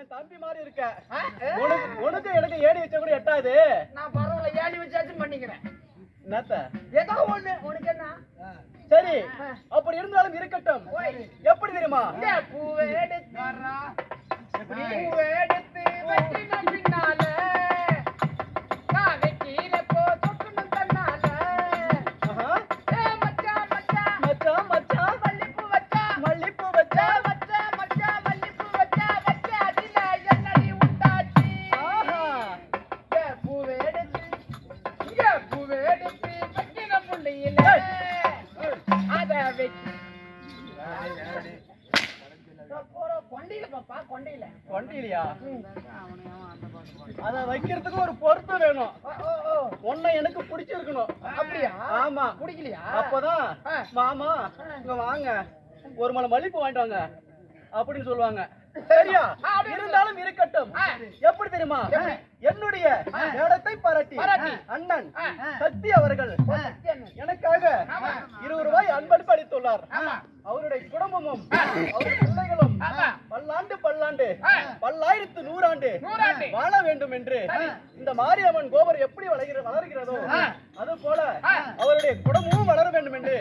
என் தம்பி மாதிரி இருக்க? உனக்கு எனக்கு ஏடி வச்ச கூட எட்டாது. நான் பரவாயில்ல ஏணி வச்சாச்சும் பண்ணிக்கிறேன். என்னத்த? ஏதோ ஒண்ணு உனக்கு என்ன? சரி அப்படி இருந்தாலும் இருக்கட்டும். எப்படி தெரியுமா? பூவை பூவை அத வைக்கிறதுக்கு ஒரு பொறுப்பு வேணும். உன்னை எனக்கு பிடிச்சிருக்கணும். அப்படியா? ஆமா. பிடிக்கலையா? அப்பதான். மாமா இங்க வாங்க. ஒரு மலை மல்லிப்பூ வாங்கிட்டு வாங்க. அப்படின்னு சொல்லுவாங்க. சரியா இருந்தாலும் இருக்கட்டும். எப்படி தெரியுமா என்னுடைய இடத்தை பாராட்டி. அண்ணன். சக்தி அவர்கள். எனக்காக. இருபது ரூபாய் அன்பளிப்பு அளித்துள்ளார். அவருடைய குடும்பமும் அவருடைய பிள்ளைகளும். பல்லாண்டு பல்லாண்டு. பல்லாயிரத்து நூறாண்டு. வாழ வேண்டும் என்று. இந்த மாரியம்மன் கோபுரம் எப்படி வளர்கிற வளர்கிறதோ. அது போல. அவருடைய குடும்பமும் வளர வேண்டும் என்று.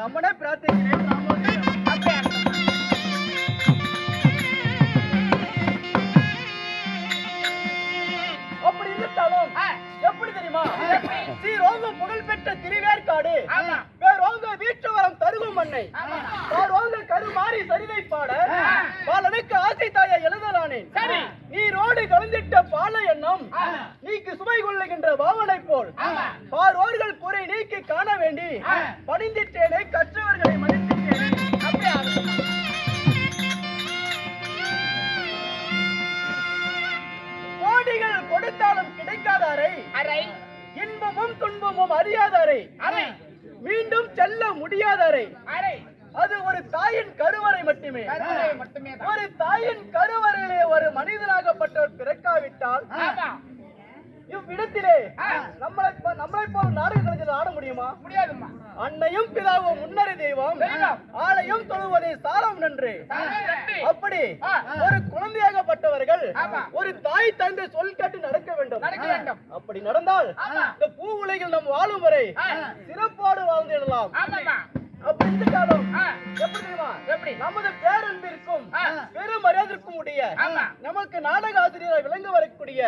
நம்மனே பிரார்த்திக்கிறேன் எப்படி? ஸ்ரீரோங்க புகழ்பெற்ற திருவேற்காடு. வேறோங்க வீட்டுவரம் தருகும் மண்ணை. பாரோங்க கருமாறி சரிதை பாட. பாலனுக்கு ஆசை தாய எழுதலானேன். நீரோடு கலந்திட்ட பால எண்ணம். நீக்கு சுமை கொள்ளுகின்ற பாவனை போல். பாரோர்கள் குறை நீக்கி காண வேண்டி. பணிந்திட்டேனே கற்றவர்களை மதித்திட்டேனே அப்படியா கொடுத்தாலும் கிடைக்காதாரை அரை இன்பமும் துன்பமும் அறியாதாரை அரை மீண்டும் செல்ல முடியாதாரை அரை அது ஒரு தாயின் கருவறை மட்டுமே. ஒரு தாயின் கருவறையிலே ஒரு மனிதனாகப்பட்டவர் பிறக்காவிட்டால் இவ்விடத்திலே. நம்மளை நம்மளை போல் நாடக கலைஞர் ஆட முடியுமா முடியாதும்மா அன்னையும் பிதாவும் முன்னறி தெய்வம். ஆலயம் தொழுவதே சாலம் நன்று. அப்படி. ஒரு குழந்தையாகப்பட்டவர்கள். ஒரு தாய் தந்தை சொல் கேட்டு நடக்க வேண்டும். அப்படி நடந்தால். இந்த பூ உலகில் நம் வாழும் வரை. சிறப்போடு வாழ்ந்திடலாம் ஆமாம்மா அப்படி இருந்தாலும் ஆ. எப்படி தெரியுமா எப்படி? நமது பேரன்பிற்கும் ஆ. பெரும் மரியாதைக்கும் உடைய ஆமா. நமக்கு நாடக ஆசிரியரை விளங்க வரக்கூடிய.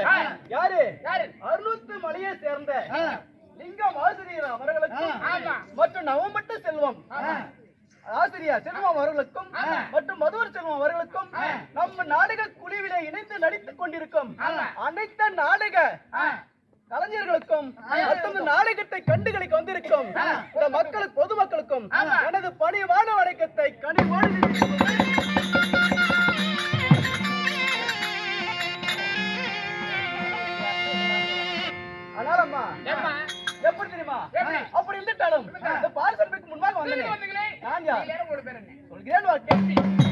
யாரு அறுநூத்து மலையை சேர்ந்த லிங்கம் ஆசிரியர் அவர்களுக்கும். மற்றும் நவம்பட்ட செல்வம். ஆசிரியர் செல்வம் அவர்களுக்கும். மற்றும் மதுவர் செல்வம் அவர்களுக்கும். நம்ம நாடக குழுவிலே இணைந்து நடித்துக் கொண்டிருக்கும். அனைத்து நாடக. கலைஞர்களுக்கும் நாடகத்தை கண்டுகளிக்க வந்திருக்கும். இந்த மக்களுக்கு பொதுமக்களுக்கும். எனது பணிவான வணக்கத்தை கனிவோடு? எப்படி தெரியுமா? அப்படி இருந்துட்டாலும் இந்த முன்பாக வந்தேன். நான் யார்? சொல்கிறேன்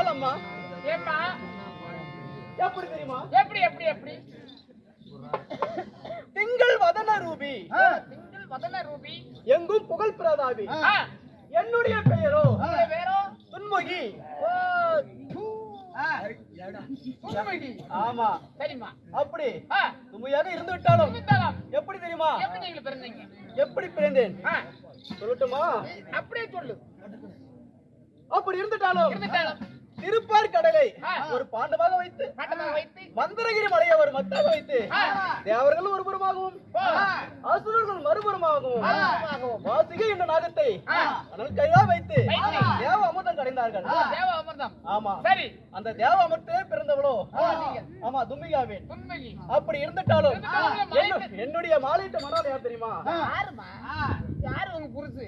வேலைம்மா ஏம்மா எப்படி தெரியுமா? எப்படி எப்படி எப்படி? திங்கள் வதன ரூபி. திங்கள் வதன ரூபி. எங்கும் புகழ் பிரதாபி என்னுடைய பெயரோ? பேரோ துன்முகி ஆமா. சரிம்மா. அப்படி. துமையாக இருந்து விட்டாலும் எப்படி தெரியுமா? எப்படி பிறந்தேன்? சொல்லட்டுமா? அப்படியே சொல்லு. அப்படி இருந்துட்டாலும். திருப்பார் கடலை. ஒரு பாண்டமாக வைத்து மந்திரகிரி மலையை ஒரு மத்தாக வைத்து. தேவர்கள் ஒரு புறமாகவும் அசுரர்கள் மறுபுறமாகவும். வாசிகை என்ற நாகத்தை. அதனால் கையா வைத்து. தேவ அமிர்தம் கடைந்தார்கள். ஆமா. சரி. அந்த தேவ அமிர்தமே பிறந்தவளோ. ஆமா தும்பிகாவேன். அப்படி இருந்துட்டாலும் இருந்துட்டாலும் என்ன- என்னுடைய மாலையிட்ட மனால் யார் தெரியுமா? யாருமா யாரு உங்க புருஷு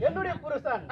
என்னுடைய புருஷன்